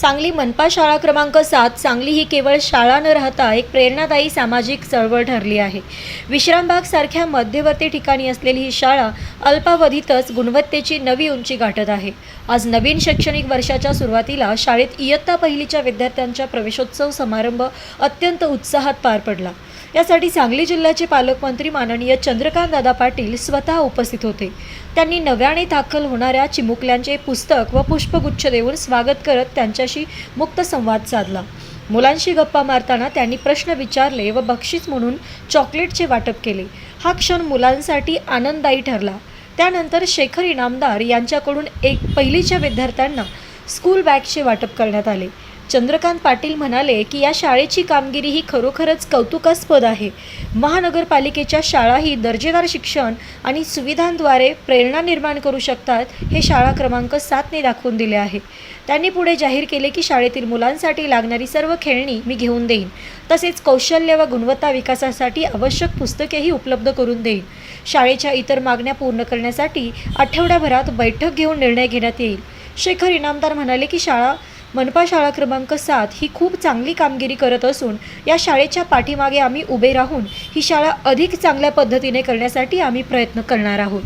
सांगली मनपा शाळा क्रमांक सात सांगली ही केवळ शाळा न राहता एक प्रेरणादायी सामाजिक चळवळ ठरली आहे. विश्रामबाग सारख्या मध्यवर्ती ठिकाणी असलेली ही शाळा अल्पावधीतच गुणवत्तेची नवी उंची गाठत आहे. आज नवीन शैक्षणिक वर्षाच्या सुरुवातीला शाळेत इयत्ता पहिलीच्या विद्यार्थ्यांच्या प्रवेशोत्सव समारंभ अत्यंत उत्साहात पार पडला. यासाठी सांगली जिल्ह्याचे पालकमंत्री माननीय चंद्रकांत दादा पाटील स्वतः उपस्थित होते. त्यांनी नव्याने दाखल होणाऱ्या चिमुकल्यांचे पुस्तक व पुष्पगुच्छ देऊन स्वागत करत त्यांच्याशी मुक्त संवाद साधला. मुलांशी गप्पा मारताना त्यांनी प्रश्न विचारले व बक्षीस म्हणून चॉकलेटचे वाटप केले. हा क्षण मुलांसाठी आनंददायी ठरला. त्यानंतर शेखर इनामदार यांच्याकडून एक पहिलीच्या विद्यार्थ्यांना स्कूल बॅगचे वाटप करण्यात आले. चंद्रकांत पाटील म्हणाले की या शाळेची कामगिरी ही खरोखरच कौतुकास्पद आहे. महानगरपालिकेच्या शाळा ही दर्जेदार शिक्षण आणि सुविधांद्वारे प्रेरणा निर्माण करू शकतात हे शाळा क्रमांक सातने दाखवून दिले आहे. त्यांनी पुढे जाहीर केले की शाळेतील मुलांसाठी लागणारी सर्व खेळणी मी घेऊन देईन. तसेच कौशल्य व गुणवत्ता विकासासाठी आवश्यक पुस्तकेही उपलब्ध करून देईन. शाळेच्या इतर मागण्या पूर्ण करण्यासाठी आठवड्याभरात बैठक घेऊन निर्णय घेण्यात येईल. शेखर इनामदार म्हणाले की शाळा मनपा शाळा क्रमांक सात ही खूप चांगली कामगिरी करत असून या शाळेच्या पाठीमागे आम्ही उभे राहून ही शाळा अधिक चांगल्या पद्धतीने करण्यासाठी आम्ही प्रयत्न करणार आहोत.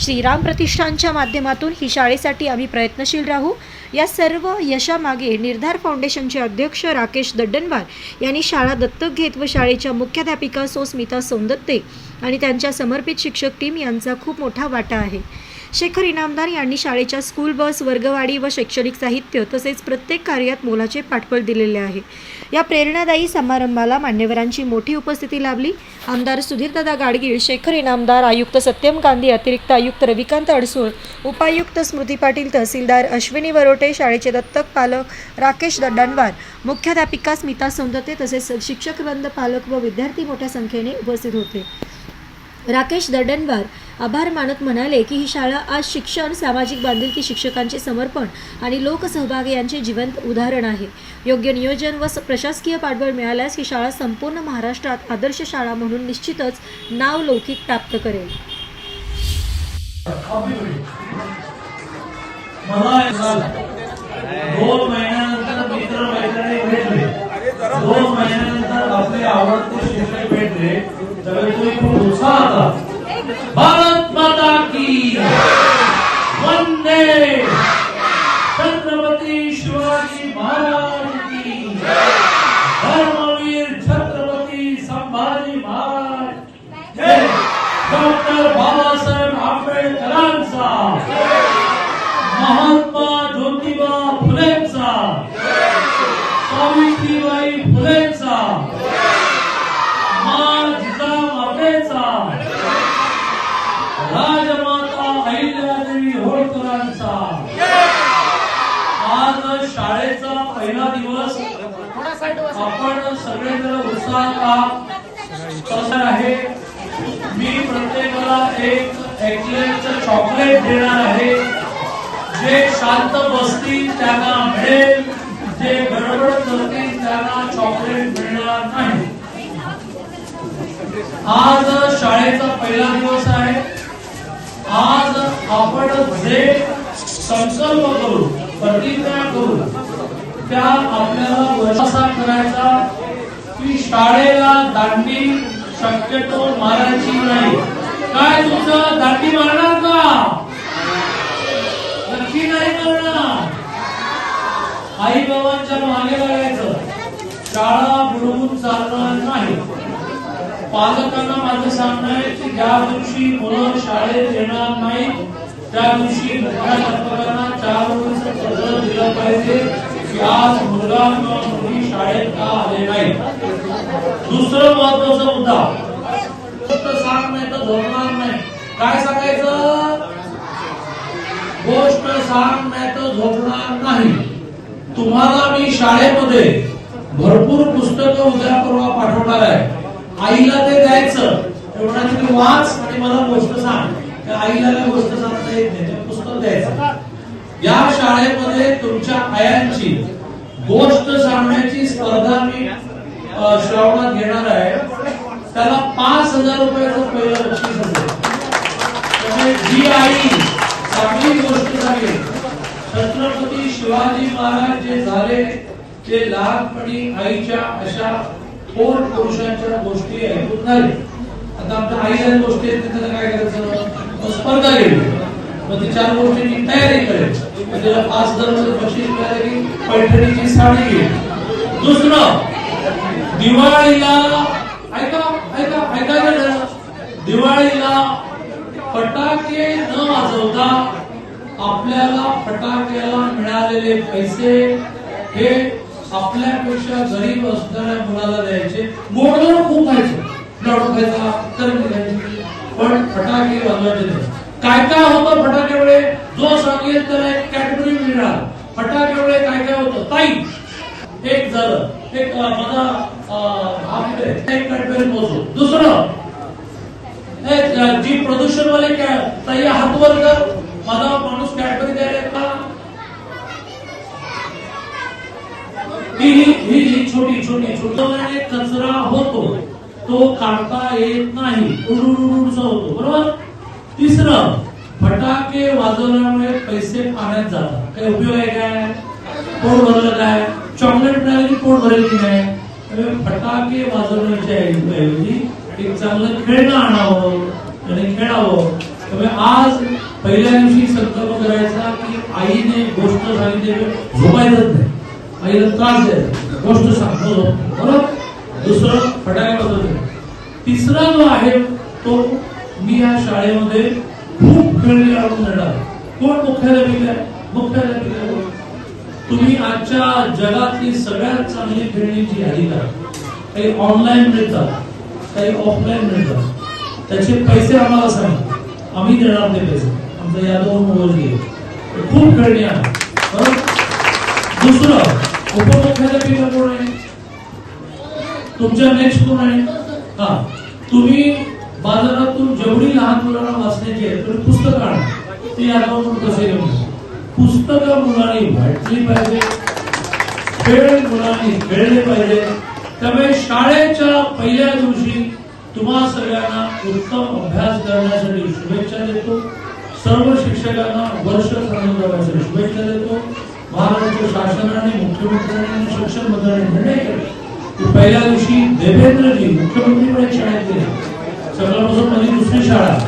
श्रीराम प्रतिष्ठानच्या माध्यमातून ही शाळेसाठी आम्ही प्रयत्नशील राहू. या सर्व यशामागे निर्धार फाउंडेशनचे अध्यक्ष राकेश दड्डनवार यांनी शाळा दत्तक घेत व शाळेच्या मुख्याध्यापिका सो स्मिता सौंदत्ते आणि त्यांच्या समर्पित शिक्षक टीम यांचा खूप मोठा वाटा आहे. शेखर इनामदार यांनी शाळेच्या स्कूल बस वर्गवाडी व शैक्षणिक साहित्य तसेच प्रत्येक कार्यात मोलाचे पाठबळ दिलेले आहे. या प्रेरणादायी समारंभाला मान्यवरांची मोठी उपस्थिती लाभली. आमदार सुधीरदादा गाडगीळ शेखर इनामदार आयुक्त सत्यम गांधी अतिरिक्त आयुक्त रविकांत अडसूळ उपायुक्त स्मृती पाटील तहसीलदार अश्विनी वरोटे शाळेचे दत्तक पालक राकेश दड्डाणवार मुख्याध्यापिका स्मिता सौंदते तसेच शिक्षक वृंद पालक व विद्यार्थी मोठ्या संख्येने उपस्थित होते. राकेश दडनवार आभार मानत म्हणाले की ही शाळा आज शिक्षण सामाजिक बांधिलकी शिक्षकांचे समर्पण आणि लोकसहभाग यांचे जिवंत उदाहरण आहे. योग्य नियोजन व स- प्रशासकीय पाठबळ मिळाल्यास ही शाळा संपूर्ण महाराष्ट्रात आदर्श शाळा म्हणून निश्चितच नाव लौकिक प्राप्त करेल. दोन महिन्यानंतर मित्र मैत्रिणी भेटले. दोन महिन्यानंतर आपले आवडते शिक्षक भेटले त्यावेळी तुम्ही खूप उत्साहात भारत माता की वंदे पहिला दिवस आपण सगळेजण उत्साहात आहे. मी प्रत्येकाला एक एक्लेचं चॉकलेट देणार आहे. जे शांत बसतील त्यांना मिळेल. जे गडबड करतील त्यांना चॉकलेट मिळणार नाही. आज शाळेचा पहिला दिवस आहे. आज आपण जे संकल्प करू प्रतिज्ञा करू त्या आपल्याला वर्षासा करायचा. की शाळेला दांडी शक्यतो मारायची नाही. काय तुमचं? दांडी मारणार का? नक्की नाही करणार. आई बाबांच्या मागे लागायचं शाळा बुडवून चालणार नाही. पालकांना माझं सांगणं आहे की ज्या दिवशी मुलं शाळेत येणार नाही त्या दिवशी मुख्याध्यापकांना चार वर्ष पत्र दिलं पाहिजे. आज मुलगा किंवा शाळेत का आले नाही? दुसरं महत्त्वाचा मुद्दा. फक्त सांग नाही तर झोपणार नाही. काय सांगायचं? गोष्ट सांग नाही तर झोपणार नाही. तुम्हाला मी शाळेमध्ये भरपूर पुस्तकं उद्या परवा पाठवणार आहे. आईला ते द्यायचं. एवढ्या तुम्ही वाच आणि मला गोष्ट सांग. त्या आईला गोष्ट सांगता येत नाही. पुस्तक द्यायचं. या शाळेमध्ये तुमच्या आयांची गोष्ट सांगण्याची स्पर्धा मी श्रावणात घेणार आहे. त्याला पाच हजार रुपयाचं पहिलं बक्षीस असेल त्यामुळे जी आई चांगली गोष्ट झाली. छत्रपती शिवाजी महाराज जे झाले ते लहानपणी आईच्या अशा थोर पुरुषांच्या गोष्टी ऐकून झाले. आता आमच्या आईच्या गोष्टी आहेत त्याला काय करायचं? स्पर्धा घेऊ मग ती चार गोष्टींची तयारी करायची मग तिला पाच हजारमध्ये बक्षीस मिळालं की पैठणीची साडी घे. दुसरं दिवाळीला ऐका ऐका ऐका जरा. दिवाळीला फटाके न वाजवता आपल्याला फटाक्याला मिळालेले पैसे हे आपल्यापेक्षा गरीब असणाऱ्या मुलाला द्यायचे. मोडलं खूप खायचं. लाडू खायचा तर पण फटाके वाजवायचे काय काय होतं फटाके वेळे जो सांगेल तर एक कॅटेगरी फटाके वेळे काय काय होतं? ताई एक झालं. एक अं, माझा एक कॅडबरी मोजू दुसरं एक, अं, जी प्रदूषणवाले कॅ- ताई हात वर कर माझा माणूस कॅडबरी द्यायला येत का? ही ही छोटी छोटी छोटी. कचरा होतो. तो काढता येत नाही. उडुडुडुडचा होतो. बरोबर? तिसरं फटाके वाजवल्यामुळे पैसे पाण्यात जातात. काही उपयोग आहे काय? पोट भरलं काय? चॉकलेट मिळालं की पोट भरेल की नाही? फटाके वाजवण्याच्या ऐवजी एक चांगलं खेळणं आणावं आणि खेळावं. त्यामुळे आज पहिल्या दिवशी संकल्प करायचा की आईने गोष्ट सांगितली झोपायचंच नाही. आईला त्रास द्यायचा गोष्ट सांगतो. बरोबर? दुसरं फटाके वाजवतो तिसरा जो आहे तो मी या शाळेमध्ये खूप खेळणी अडून देणार कोण मुख्यालय दिलंय मुख्यालय दिलंय तुम्ही आजच्या जगातली सगळ्यात चांगली खेळणीची यादी करा काही ऑनलाईन मिळतात काही ऑफलाईन मिळतात. त्याचे पैसे आम्हाला सांगा. आम्ही देणार ते पैसे. आमचा यादव मोबाईल खूप खेळणी आहे दुसरं उपमुख्याध्यापिका कोण आहे? तुमच्या नेक्स्ट कोण आहे? हा. तुम्ही बाजारातून जेवढी लहान मुलांना वाचण्याची आहे तेवढी पुस्तकं आणा. ते यादव कसे घेऊन पुस्तकं मुलांनी वाटली पाहिजे खेळ मुलांनी खेळले पाहिजे. त्यामुळे शाळेच्या पहिल्या दिवशी तुम्हा सगळ्यांना उत्तम अभ्यास करण्यासाठी शुभेच्छा देतो. सर्व शिक्षकांना वर्ष करण्यासाठी शुभेच्छा देतो. महाराष्ट्र शासनाने मुख्यमंत्र्यांनी शिक्षण मंत्र्यांनी निर्णय केला. की पहिल्या दिवशी देवेंद्रजी मुख्यमंत्री पण एक शाळेत गेले सगळ्यापासून माझी दुसरी शाळा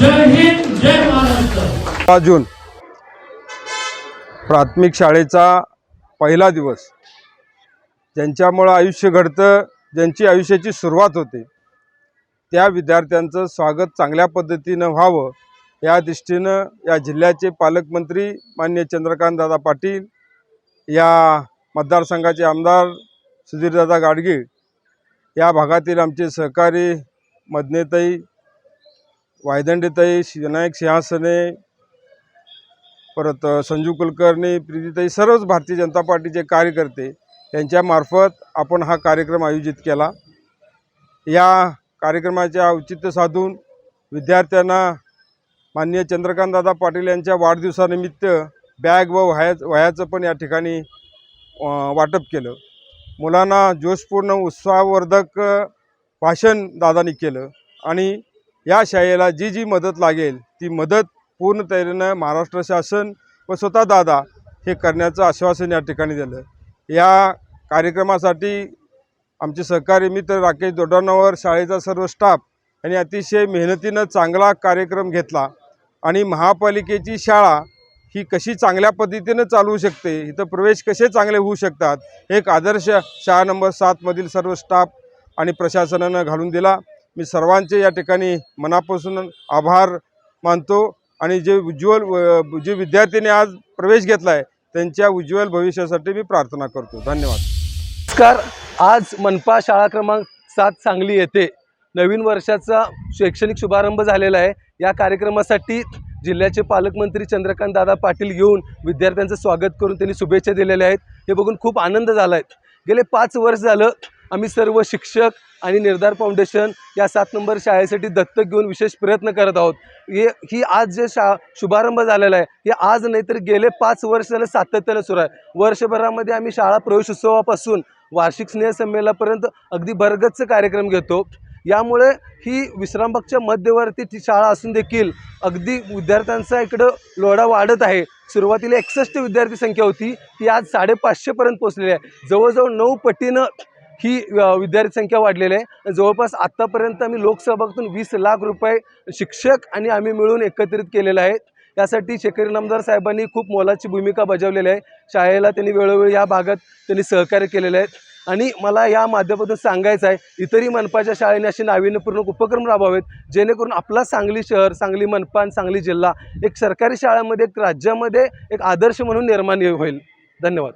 जय हिंद जय महाराष्ट्र. प्राथमिक शाळेचा पहिला दिवस. ज्यांच्यामुळं आयुष्य घडतं ज्यांची आयुष्याची सुरुवात होते त्या विद्यार्थ्यांचं स्वागत चांगल्या पद्धतीनं व्हावं या दृष्टीनं या जिल्ह्याचे पालकमंत्री मान्य चंद्रकांतदादा पाटील या मतदारसंघाचे आमदार सुधीरदादा गाडगीळ या भागातील आमचे सहकारी मदनेताई वायदंडेताई विनायक सिंहासने परत संजू कुलकर्णी प्रीतीताई सर्वच भारतीय जनता पार्टीचे कार्यकर्ते यांच्यामार्फत आपण हा कार्यक्रम आयोजित केला. या कार्यक्रमाचे औचित्य साधून विद्यार्थ्यांना माननीय चंद्रकांतदादा पाटील यांच्या वाढदिवसानिमित्त बॅग व वह्या वह्याचं पण या ठिकाणी वाटप केलं. मुलांना जोशपूर्ण उत्साहवर्धक भाषण दादानी केलं. आणि या शाळेला जी जी मदत लागेल ती मदत पूर्ण तयारीनं महाराष्ट्र शासन व स्वतः दादा हे करण्याचं आश्वासन या ठिकाणी दिलं. या कार्यक्रमासाठी आमचे सहकारी मित्र राकेश दोडानावर शाळेचा सर्व स्टाफ यांनी अतिशय मेहनतीनं चांगला कार्यक्रम घेतला आणि महापालिकेची शाळा ही कशी चांगल्या पद्धतीनं चालवू शकते इथं प्रवेश कसे चांगले होऊ शकतात एक आदर्श शाळा नंबर सातमधील सर्व स्टाफ आणि प्रशासनानं घालून दिला. मी सर्वांचे या ठिकाणी मनापासून आभार मानतो आणि जे उज्ज्वल व- जे विद्यार्थ्यांनी आज प्रवेश घेतला आहे त्यांच्या उज्ज्वल भविष्यासाठी मी प्रार्थना करतो. धन्यवाद. नमस्कार. आज मनपा शाळा क्रमांक सात सांगली येथे नवीन वर्षाचा शैक्षणिक शुभारंभ झालेला आहे. या कार्यक्रमासाठी जिल्ह्याचे पालकमंत्री चंद्रकांत दादा पाटील येऊन विद्यार्थ्यांचं स्वागत करून त्यांनी शुभेच्छा दिलेल्या आहेत. हे बघून खूप आनंद झाला आहे गेले पाच वर्ष झालं आम्ही सर्व शिक्षक आणि निर्धार फाउंडेशन या सात नंबर शाळेसाठी दत्तक घेऊन विशेष प्रयत्न करत आहोत. हे ही आज जे शा शुभारंभ झालेला आहे हे आज नाही तर गेले पाच वर्ष झालं सातत्यानं सुरू आहे. वर्षभरामध्ये आम्ही शाळा प्रवेशोत्सवापासून वार्षिक स्नेह संमेलनापर्यंत अगदी भरगच्च कार्यक्रम घेतो. यामुळे ही विश्रामबागच्या मध्यवर्ती ती शाळा असून देखील अगदी विद्यार्थ्यांचा इकडं लोढा वाढत आहे. सुरुवातीला एकसष्ट विद्यार्थी संख्या होती ती आज साडेपाचशेपर्यंत पोहोचलेली आहे. जवळजवळ नऊ पटीनं ही विद्यार्थी संख्या वाढलेली आहे. जवळपास आत्तापर्यंत आम्ही लोकसहभागातून वीस लाख रुपये शिक्षक आणि आम्ही मिळून एकत्रित केलेले आहेत. यासाठी शेखरी नामदार साहेबांनी खूप मोलाची भूमिका बजावलेली आहे. शाळेला त्यांनी वेळोवेळी या भागात त्यांनी सहकार्य केलेले आहेत. आणि मला या माध्यमातून सांगायचं आहे इतरही मनपाच्या शाळेने असे नाविन्यपूर्ण उपक्रम राबवावेत जेणेकरून आपला सांगली शहर सांगली मनपा आणि सांगली जिल्हा एक सरकारी शाळांमध्ये एक राज्यामध्ये एक आदर्श म्हणून निर्माण होईल. धन्यवाद.